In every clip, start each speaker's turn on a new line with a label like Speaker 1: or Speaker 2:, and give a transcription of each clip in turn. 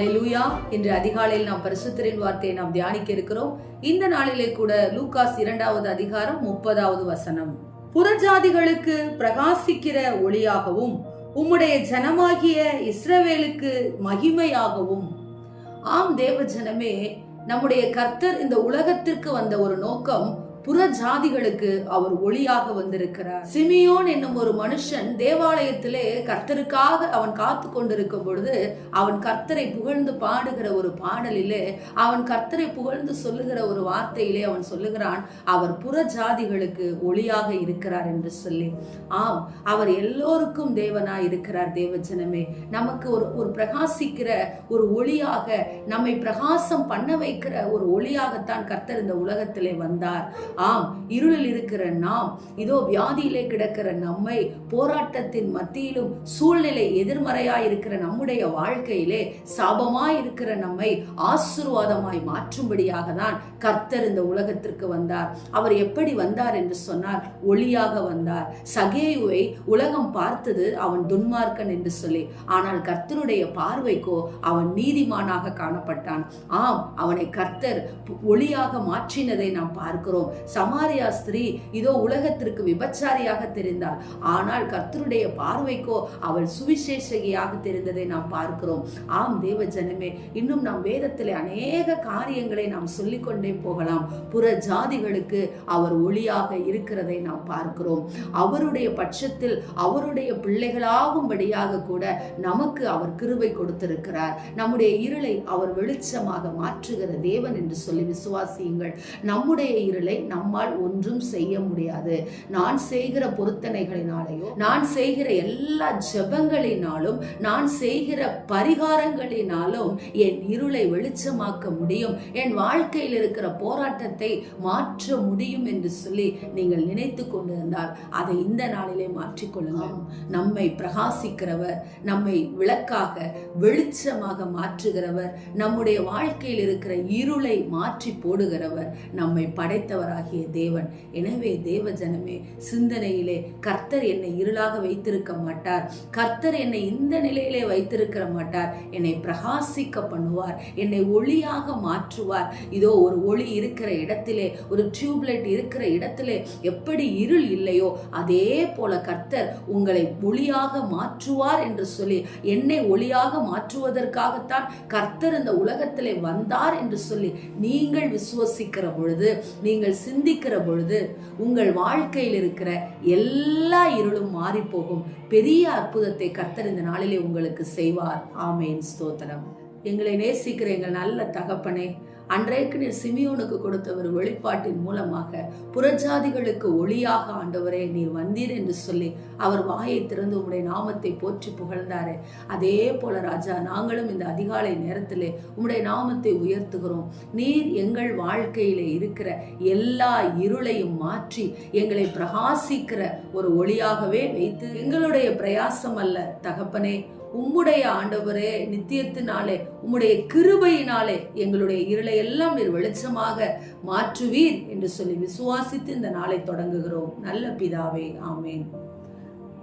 Speaker 1: ஹalleluya. இன்று அதிகாலையில் நாம் பரிசுத்தரின் வார்த்தையை நாம் தியானிக்க இருக்கிறோம். இந்த நாளிலே கூட லூகாஸ் இரண்டாவது அதிகாரம் முப்பதாவது வசனம். புறஜாதிகளுக்கு பிரகாசிக்கிற ஒளியாகவும் உம்முடைய ஜனமாகிய இஸ்ரவேலுக்கு மகிமையாகவும். ஆம் தேவ ஜனமே நம்முடைய கர்த்தர் இந்த உலகத்திற்கு வந்த ஒரு நோக்கம் புற ஜாதிகளுக்கு அவர் ஒளியாக வந்திருக்கிறார். சிமியோன் என்னும் ஒரு மனுஷன் தேவாலயத்திலே கர்த்தருக்காக அவன் காத்து கொண்டிருக்கும் பொழுது அவன் கர்த்தரை புகழ்ந்து பாடுகிற ஒரு பாடலிலே அவன் கர்த்தரை புகழ்ந்து சொல்லுகிற ஒரு வார்த்தையிலே அவன் சொல்லுகிறான் அவர் புற ஜாதிகளுக்கு ஒளியாக இருக்கிறார் என்று சொல்லி. ஆம் அவர் எல்லோருக்கும் தேவனாய் இருக்கிறார் தேவஜனமே. நமக்கு ஒரு ஒரு பிரகாசிக்கிற ஒரு ஒளியாக நம்மை பிரகாசம் பண்ண வைக்கிற ஒரு ஒளியாகத்தான் கர்த்தர் இந்த உலகத்திலே வந்தார். ஆம் இருளில் இருக்கிற நாம் இதோ வியாதியிலே கிடக்கிற நம்மை போராட்டத்தின் மத்தியிலும் சூழ்நிலை எதிர்மறையாய் இருக்கிற நம்முடைய வாழ்க்கையிலே சாபமாய் இருக்கிற நம்மை ஆசீர்வாதமாய் மாற்றும்படியாக தான் கர்த்தர் இந்த உலகத்திற்கு வந்தார். அவர் எப்படி வந்தார் என்று சொன்னார் ஒளியாக வந்தார். சகேயுவை உலகம் பார்த்தது அவன் துன்மார்க்கன் என்று சொல்லி ஆனால் கர்த்தருடைய பார்வைக்கோ அவன் நீதிமானாக காணப்பட்டான். ஆம் அவனை கர்த்தர் ஒளியாக மாற்றினதை நாம் பார்க்கிறோம். சமாரியா ஸ்திரீ இதோ உலகத்திற்கு விபச்சாரியாக தெரிந்தாள். ஆனால் கர்த்தருடைய பார்வைக்கோ அவள் சுவிசேஷகியாக தெரிந்ததை நாம் பார்க்கிறோம். ஆம் தேவ ஜனமே இன்னும் நாம் வேதத்திலே அநேக காரியங்களை நாம் சொல்லிக்கொண்டே போகலாம். புற ஜாதிகளுக்கு அவர் ஒளியாக இருக்கிறதை நாம் பார்க்கிறோம். அவருடைய பட்சத்தில் அவருடைய பிள்ளைகளாகும்படியாக கூட நமக்கு அவர் கிருபை கொடுத்திருக்கிறார். நம்முடைய இருளை அவர் வெளிச்சமாக மாற்றுகிற தேவன் என்று சொல்லி விசுவாசியுங்கள். நம்முடைய இருளை நம்மால் ஒன்றும் செய்ய முடியாது. நான் செய்கிற பொருத்தனைகளினாலேயோ நான் செய்கிற எல்லா ஜெபங்களினாலும் நான் செய்கிற பரிகாரங்களினாலும் என் இருளை வெளிச்சமாக்க முடியும். என் வாழ்க்கையில் இருக்கிற போராட்டத்தை மாற்ற முடியும் என்று சொல்லி நீங்கள் நினைத்து கொண்டிருந்தால் அதை இந்த நாளிலே மாற்றிக்கொள்ளுங்கள் நம்மை பிரகாசிக்கிறவர் நம்மை விளக்காக வெளிச்சமாக மாற்றுகிறவர் நம்முடைய வாழ்க்கையில் இருக்கிற இருளை மாற்றி போடுகிறவர் நம்மை படைத்தவராகிய தேவன். எனவே தேவ ஜனமே சிந்தனையிலே கர்த்தர் என்னை இருளாக வைத்திருக்க மாட்டார். கர்த்தர் என்னை இந்த நிலையிலே வைத்திருக்கிற மாட்டார். என்னை பிரகாசிக்க பண்ணுவார். என்னை ஒளியாக மாற்றுவார். இதோ ஒரு ஒளி இருக்கிற இடத்திலே ஒரு டியூப்லைட் இருக்கிற இடத்திலே எப்படி இருள் இல்லையோ அதே போல கர்த்தர் உங்களை ஒளியாக மாற்றுவார் என்று சொல்லி என்னை ஒளியாக மாற்றுவதற்காகத்தான் கர்த்தர் இந்த உலகத்திலே வந்தார் என்று சொல்லி நீங்கள் விசுவசிக்கிற பொழுது நீங்கள் சிந்திக்கிற பொழுது உங்கள் வாழ்க்கையில் இருக்கிற எல்லா இருளும் மாறி போகும் பெரிய அற்புதத்தை கர்த்தர் இந்த நாளிலே உங்களுக்கு செய்வார். ஆமேன். ஸ்தோத்திரம். எங்களை நேசிக்கிற எங்கள் நல்ல தகப்பனே அன்றைக்கு நீர் சிமியோனுக்கு கொடுத்த ஒரு வெளிப்பாட்டின் மூலமாக புறஜாதிகளுக்கு ஒளியாக ஆண்டவரே நீர் வந்தீர் என்று சொல்லி அவர் வாயை திறந்து உம்முடைய நாமத்தை போற்றி புகழ்ந்தாரே. அதே போல ராஜா நாங்களும் இந்த அதிகாலை நேரத்திலே உம்முடைய நாமத்தை உயர்த்துகிறோம். நீர் எங்கள் வாழ்க்கையிலே இருக்கிற எல்லா இருளையும் மாற்றி எங்களை பிரகாசிக்கிற ஒரு ஒளியாகவே வைத்து எங்களுடைய பிரயாசம் அல்ல தகப்பனே உம்முடைய ஆண்டவரே நித்தியத்தினாலே உம்முடைய கிருபையினாலே எங்களுடைய இருளை எல்லாம் நீர் வெளிச்சமாக மாற்றுவீர் என்று சொல்லி விசுவாசித்து இந்த நாளை தொடங்குகிறோம். நல்ல பிதாவே ஆமேன்.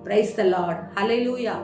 Speaker 1: பிரைஸ் த லார்ட் லூயா